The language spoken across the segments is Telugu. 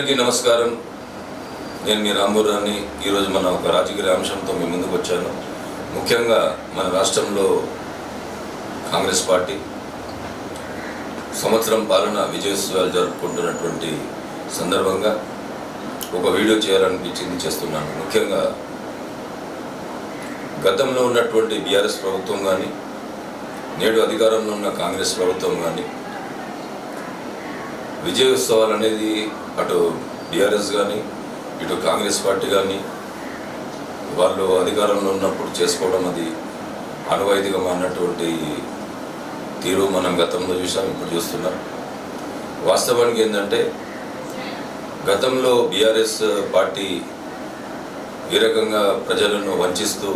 అందరికీ నమస్కారం. నేను మీ రాంబూరాన్ని ఈరోజు మన ఒక రాజకీయ అంశంతో మీ ముందుకు వచ్చాను. ముఖ్యంగా మన రాష్ట్రంలో కాంగ్రెస్ పార్టీ సంవత్సరం పాలన విజయోత్సవాలు జరుపుకుంటున్నటువంటి సందర్భంగా ఒక వీడియో చేయాలనిపించింది చేస్తున్నాను. ముఖ్యంగా గతంలో ఉన్నటువంటి బీఆర్ఎస్ ప్రభుత్వం కానీ నేడు అధికారంలో ఉన్న కాంగ్రెస్ ప్రభుత్వం కానీ విజయోత్సవాలు అనేది అటు బీఆర్ఎస్ కానీ ఇటు కాంగ్రెస్ పార్టీ కానీ వాళ్ళు అధికారంలో ఉన్నప్పుడు చేసుకోవడం అది అనువైదికమైనటువంటి తీరు మనం గతంలో చూసాం ఇప్పుడు చూస్తున్నాం. వాస్తవానికి ఏంటంటే గతంలో బీఆర్ఎస్ పార్టీ ఈ రకంగా ప్రజలను వంచిస్తూ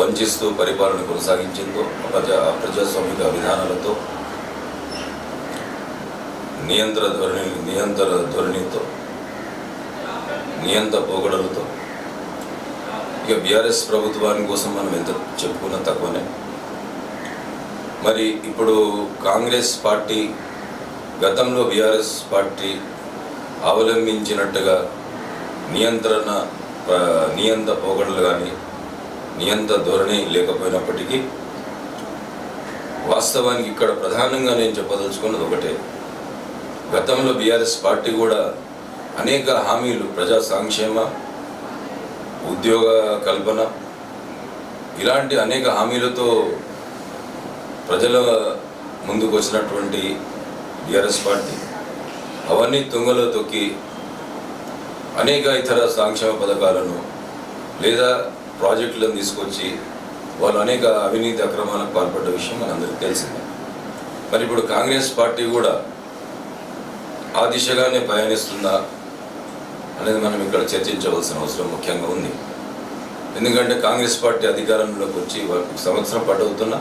వంచిస్తూ పరిపాలన కొనసాగించిందో ప్రజా ప్రజాస్వామిక విధానాలతో నియంత్ర ధోరణి నియంత్ర ధోరణితో నియంత్ర పోగడలతో. ఇక బీఆర్ఎస్ ప్రభుత్వాన్ని కోసం మనం ఎంత చెప్పుకున్నా తక్కువనే. మరి ఇప్పుడు కాంగ్రెస్ పార్టీ గతంలో బీఆర్ఎస్ పార్టీ అవలంబించినట్టుగా నియంత్రణ నియంత పోగడలు కానీ నియంత ధోరణి లేకపోయినప్పటికీ వాస్తవానికి ఇక్కడ ప్రధానంగా నేను చెప్పదలుచుకున్నది ఒకటే. గతంలో బీఆర్ఎస్ పార్టీ కూడా అనేక హామీలు ప్రజా సంక్షేమ ఉద్యోగ కల్పన ఇలాంటి అనేక హామీలతో ప్రజల ముందుకు వచ్చినటువంటి బీఆర్ఎస్ పార్టీ అవన్నీ తుంగలో తొక్కి అనేక ఇతర సంక్షేమ పథకాలను లేదా ప్రాజెక్టులను తీసుకొచ్చి వాళ్ళు అనేక అవినీతి అక్రమాలకు పాల్పడ్డ విషయం మనందరికీ తెలిసిందే. మరి ఇప్పుడు కాంగ్రెస్ పార్టీ కూడా ఆ దిశగానే పయనిస్తుందా అనేది మనం ఇక్కడ చర్చించవలసిన అవసరం ముఖ్యంగా ఉంది. ఎందుకంటే కాంగ్రెస్ పార్టీ అధికారంలోకి వచ్చి సంవత్సరం పట్టవుతున్నా.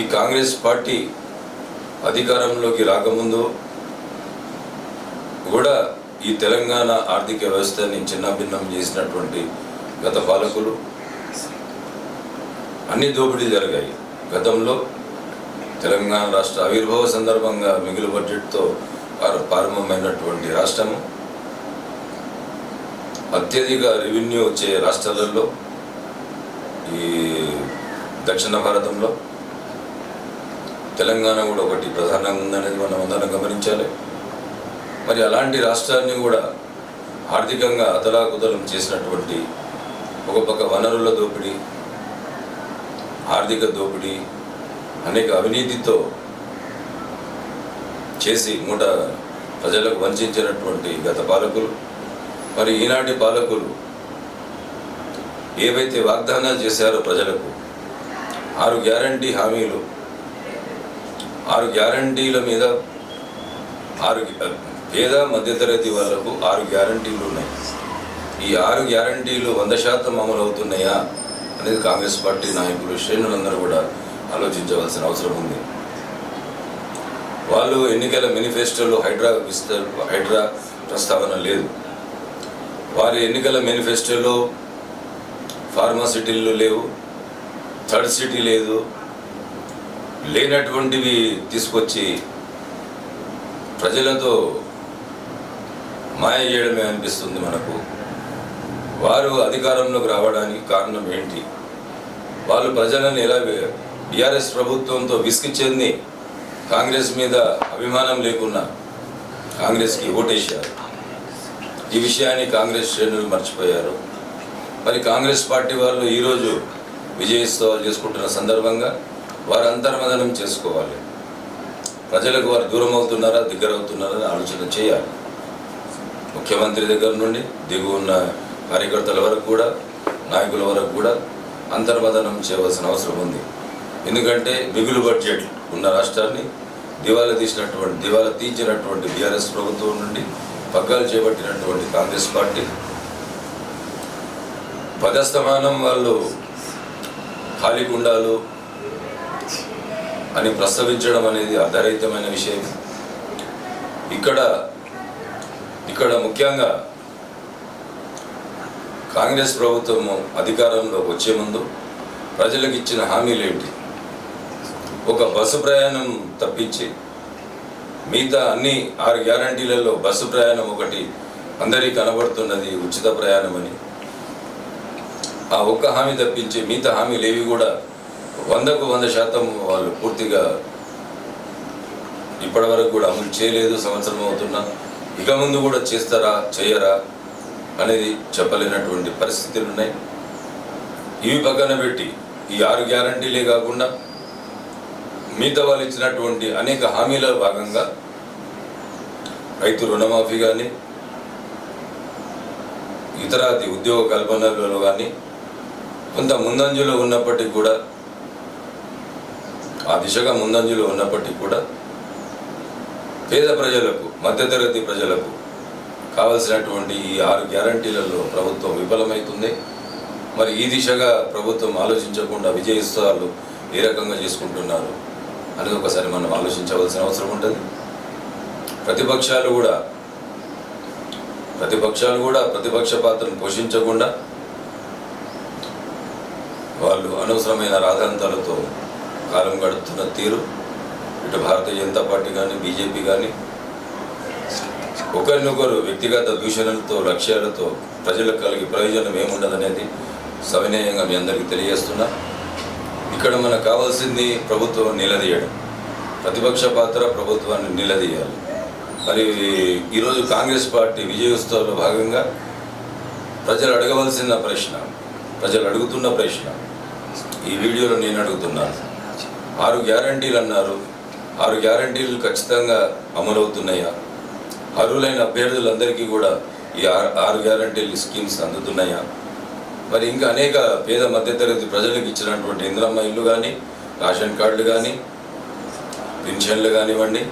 ఈ కాంగ్రెస్ పార్టీ అధికారంలోకి రాకముందు కూడా ఈ తెలంగాణ ఆర్థిక వ్యవస్థని చిన్నభిన్నం చేసినటువంటి గత పాలకులు అన్ని దోపిడీ జరిగాయి. గతంలో తెలంగాణ రాష్ట్ర ఆవిర్భావ సందర్భంగా మిగులు బడ్జెట్తో ప్రార- ప్రారంభమైనటువంటి రాష్ట్రము. అత్యధిక రెవెన్యూ వచ్చే రాష్ట్రాలలో ఈ దక్షిణ భారతంలో తెలంగాణ కూడా ఒకటి ప్రధానంగా ఉందనేది మనం అందరం గమనించాలి. మరి అలాంటి రాష్ట్రాన్ని కూడా ఆర్థికంగా అతలాకుతలం చేసినటువంటి ఒక పక్క వనరుల దోపిడీ ఆర్థిక దోపిడీ అనేక అవినీతితో చేసి మూట ప్రజలకు వంచినటువంటి గత పాలకులు మరి ఈనాటి పాలకులు ఏవైతే వాగ్దానాలు చేశారో ప్రజలకు ఆరు గ్యారంటీ హామీలు ఆరు గ్యారంటీల మీద ఆరు పేద మధ్యతరగతి వాళ్ళకు ఆరు గ్యారంటీలు ఉన్నాయి. ఈ ఆరు గ్యారంటీలు వంద శాతం అమలు అవుతున్నాయా అనేది కాంగ్రెస్ పార్టీ నాయకులు శ్రేణులందరూ కూడా ఆలోచించవలసిన అవసరం ఉంది. వాళ్ళు ఎన్నికల మేనిఫెస్టోలో హైడ్రా హైడ్రా ప్రస్తావన లేదు. వారి ఎన్నికల మేనిఫెస్టోలో ఫార్మాసిటీలు లేవు థర్డ్ సిటీ లేదు లేనటువంటివి తీసుకొచ్చి ప్రజలతో మాయ చేయడమే అనిపిస్తుంది మనకు. వారు అధికారంలోకి రావడానికి కారణం ఏంటి? వాళ్ళు ప్రజలను ఎలా బీఆర్ఎస్ ప్రభుత్వంతో విసిగి చెంది కాంగ్రెస్ మీద అభిమానం లేకున్నా కాంగ్రెస్కి ఓటేశారు. ఈ విషయాన్ని కాంగ్రెస్ శ్రేణులు మర్చిపోయారు. మరి కాంగ్రెస్ పార్టీ వాళ్ళు ఈరోజు విజయోత్సవాలు చేసుకుంటున్న సందర్భంగా వారు అంతర్మదనం చేసుకోవాలి. ప్రజలకు వారు దూరం అవుతున్నారా దగ్గర అవుతున్నారా అని ఆలోచన చేయాలి. ముఖ్యమంత్రి దగ్గర నుండి దిగువ ఉన్న కార్యకర్తల వరకు కూడా నాయకుల వరకు కూడా అంతర్మదనం చేయవలసిన అవసరం ఉంది. ఎందుకంటే మిగులు బడ్జెట్ ఉన్న రాష్ట్రాన్ని దివాలా తీసినటువంటి దివాలా తీర్చినటువంటి బీఆర్ఎస్ ప్రభుత్వం నుండి పగ్గాలు చేపట్టినటువంటి కాంగ్రెస్ పార్టీ పదస్తమానం వాళ్ళు ఖాళీ అని ప్రస్తావించడం అనేది అర్ధరహితమైన విషయం. ఇక్కడ ఇక్కడ ముఖ్యంగా కాంగ్రెస్ ప్రభుత్వము అధికారంలోకి వచ్చే ముందు ప్రజలకు ఇచ్చిన హామీలు ఏంటి? ఒక బస్సు ప్రయాణం తప్పించి మిగతా అన్ని ఆరు గ్యారంటీలలో బస్సు ప్రయాణం ఒకటి అందరికీ కనబడుతున్నది ఉచిత ప్రయాణం అని ఆ ఒక్క హామీ తప్పించి మిగతా హామీలు ఏవి కూడా వందకు వంద శాతం వాళ్ళు పూర్తిగా ఇప్పటి వరకు కూడా అమలు చేయలేదు సంవత్సరం అవుతున్నా. ఇక ముందు కూడా చేస్తారా చేయరా అనేది చెప్పలేనటువంటి పరిస్థితులు ఉన్నాయి ఇవి పక్కన పెట్టి ఈ ఆరు గ్యారంటీలే కాకుండా మిగతా వాళ్ళు ఇచ్చినటువంటి అనేక హామీల భాగంగా రైతు రుణమాఫీ కానీ ఇతరాది ఉద్యోగ కల్పనలలో కానీ కొంత ముందంజలో ఉన్నప్పటికీ కూడా ఆ దిశగా ముందంజలో ఉన్నప్పటికీ కూడా పేద ప్రజలకు మధ్యతరగతి ప్రజలకు కావలసినటువంటి ఈ ఆరు గ్యారంటీలలో ప్రభుత్వం విఫలమవుతుంది మరి ఈ దిశగా ప్రభుత్వం ఆలోచించకుండా విజయస్థాలు ఏ రకంగా చేసుకుంటున్నారు? అనేది ఒకసారి మనం ఆలోచించవలసిన అవసరం ఉంటుంది. ప్రతిపక్షాలు కూడా ప్రతిపక్షాలు కూడా ప్రతిపక్ష పాత్రను పోషించకుండా వాళ్ళు అనవసరమైన రాధాంతాలతో కాలం గడుపుతున్న తీరు ఇటు భారతీయ జనతా పార్టీ కానీ బీజేపీ కానీ ఒకరినొకరు వ్యక్తిగత దూషణలతో లక్ష్యాలతో ప్రజలకు కలిగే ప్రయోజనం ఏముండదనేది సవినయంగా మీ అందరికీ తెలియజేస్తున్నా. ఇక్కడ మనకు కావాల్సింది ప్రభుత్వం నిలదీయడం. ప్రతిపక్ష పాత్ర ప్రభుత్వాన్ని నిలదీయాలి. మరి ఈరోజు కాంగ్రెస్ పార్టీ విజయోత్సవంలో భాగంగా ప్రజలు అడగవలసిన ప్రశ్న ప్రజలు అడుగుతున్న ప్రశ్న ఈ వీడియోలో నేను అడుగుతున్నాను. ఆరు గ్యారంటీలు అన్నారు. ఆరు గ్యారంటీలు ఖచ్చితంగా అమలవుతున్నాయా? అర్హులైన అభ్యర్థులందరికీ కూడా ఈ ఆరు ఆరు గ్యారంటీలు స్కీమ్స్ అందుతున్నాయా? మరి ఇంకా అనేక పేద మధ్యతరగతి ప్రజలకు ఇచ్చినటువంటి ఇంద్రమ్మ ఇల్లు కానీ రేషన్ కార్డులు కానీ పెన్షన్లు కానివ్వండి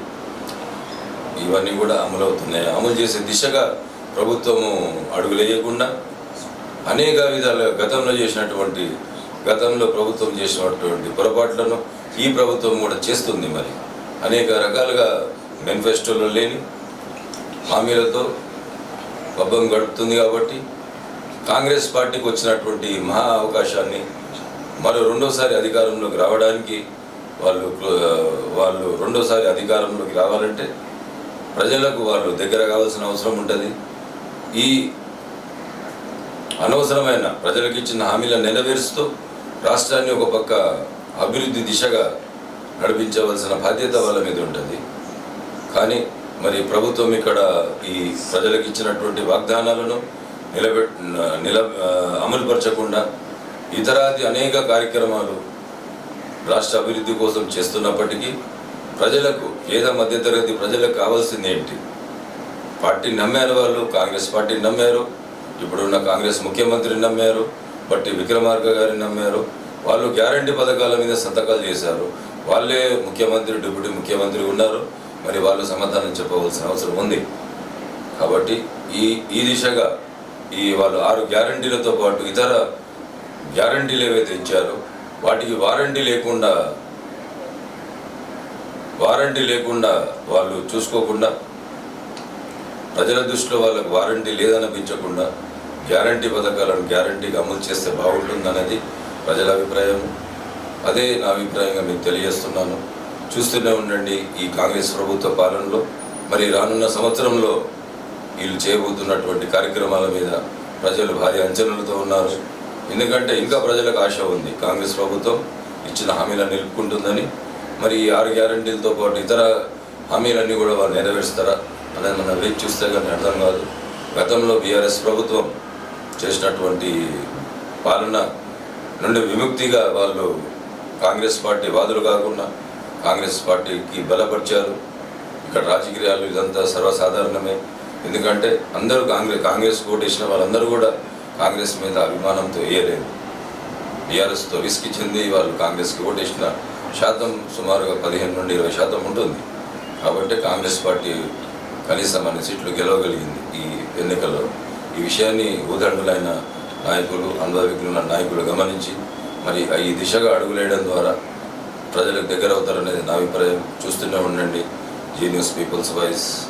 ఇవన్నీ కూడా అమలవుతున్నాయి. అమలు చేసే దిశగా ప్రభుత్వము అడుగులేయకుండా అనేక విధాల గతంలో చేసినటువంటి గతంలో ప్రభుత్వం చేసినటువంటి పొరపాట్లను ఈ ప్రభుత్వం కూడా చేస్తుంది మరి. అనేక రకాలుగా మేనిఫెస్టోలో లేని హామీలతో పబ్బం గడుపుతుంది కాబట్టి కాంగ్రెస్ పార్టీకి వచ్చినటువంటి మహా అవకాశాన్ని మరో రెండోసారి అధికారంలోకి రావడానికి వాళ్ళు వాళ్ళు రెండోసారి అధికారంలోకి రావాలంటే ప్రజలకు వాళ్ళు దగ్గర కావాల్సిన అవసరం ఉంటుంది. ఈ అనవసరమైన ప్రజలకు ఇచ్చిన హామీలను నెరవేరుస్తూ రాష్ట్రాన్ని ఒక పక్క అభివృద్ధి దిశగా నడిపించవలసిన బాధ్యత వాళ్ళ మీద ఉంటుంది. కానీ మరి ప్రభుత్వం ఇక్కడ ఈ ప్రజలకు ఇచ్చినటువంటి వాగ్దానాలను నిలబెట్ నిల అమలుపరచకుండా ఇతరాది అనేక కార్యక్రమాలు రాష్ట్ర అభివృద్ధి కోసం చేస్తున్నప్పటికీ ప్రజలకు పేద మధ్యతరగతి ప్రజలకు కావాల్సింది ఏంటి? పార్టీని నమ్మారు వాళ్ళు కాంగ్రెస్ పార్టీని నమ్మారు ఇప్పుడున్న కాంగ్రెస్ ముఖ్యమంత్రిని నమ్మారు బట్టి విక్రమార్క గారిని నమ్మారు వాళ్ళు గ్యారంటీ పథకాల మీద సంతకాలు చేశారు. వాళ్ళే ముఖ్యమంత్రి డిప్యూటీ ముఖ్యమంత్రి ఉన్నారు మరి వాళ్ళు సమాధానం చెప్పవలసిన అవసరం ఉంది. కాబట్టి ఈ ఈ దిశగా ఈ వాళ్ళు ఆరు గ్యారంటీలతో పాటు ఇతర గ్యారంటీలు ఏవైతే ఇచ్చారో వాటికి వారంటీ లేకుండా వారంటీ లేకుండా వాళ్ళు చూసుకోకుండా ప్రజల దృష్టిలో వాళ్ళకు వారంటీ లేదనిపించకుండా గ్యారంటీ పథకాలను గ్యారంటీగా అమలు చేస్తే బాగుంటుందన్నది ప్రజల అభిప్రాయం అదే నా అభిప్రాయంగా మీకు తెలియజేస్తున్నాను. చూస్తూనే ఉండండి ఈ కాంగ్రెస్ ప్రభుత్వ పాలనలో. మరి రానున్న సంవత్సరంలో వీళ్ళు చేయబోతున్నటువంటి కార్యక్రమాల మీద ప్రజలు భారీ అంచనాలతో ఉన్నారు. ఎందుకంటే ఇంకా ప్రజలకు ఆశ ఉంది. కాంగ్రెస్ ప్రభుత్వం ఇచ్చిన హామీలను నిలుపుకుంటుందని మరి ఈ ఆరు గ్యారంటీలతో పాటు ఇతర హామీలన్నీ కూడా వాళ్ళు నెరవేరుస్తారా అనేది మనం వేచి చూస్తే కానీ అర్థం కాదు. గతంలో బీఆర్ఎస్ ప్రభుత్వం చేసినటువంటి పాలన నుండి విముక్తిగా వాళ్ళు కాంగ్రెస్ పార్టీ వాదులు కాకుండా కాంగ్రెస్ పార్టీకి బలపరిచారు. ఇక్కడ రాజకీయాలు ఇదంతా సర్వసాధారణమే. ఎందుకంటే అందరూ కాంగ్రెస్ కాంగ్రెస్ ఓటేసిన వాళ్ళందరూ కూడా కాంగ్రెస్ మీద అభిమానంతో వేయలేదు. టీఆర్ఎస్తో రిస్క్ చెంది వాళ్ళు కాంగ్రెస్కి ఓటేసిన శాతం సుమారుగా పదిహేను నుండి ఇరవై శాతం ఉంటుంది. కాబట్టి కాంగ్రెస్ పార్టీ కనీసం అన్ని సీట్లు గెలవగలిగింది ఈ ఎన్నికల్లో. ఈ విషయాన్ని ఊదండులైన నాయకులు అనుభవికులున్న నాయకులు గమనించి మరి ఈ దిశగా అడుగులేయడం ద్వారా ప్రజలకు దగ్గర అవుతారనేది నా అభిప్రాయం. చూస్తూనే ఉండండి. Genius people's voice.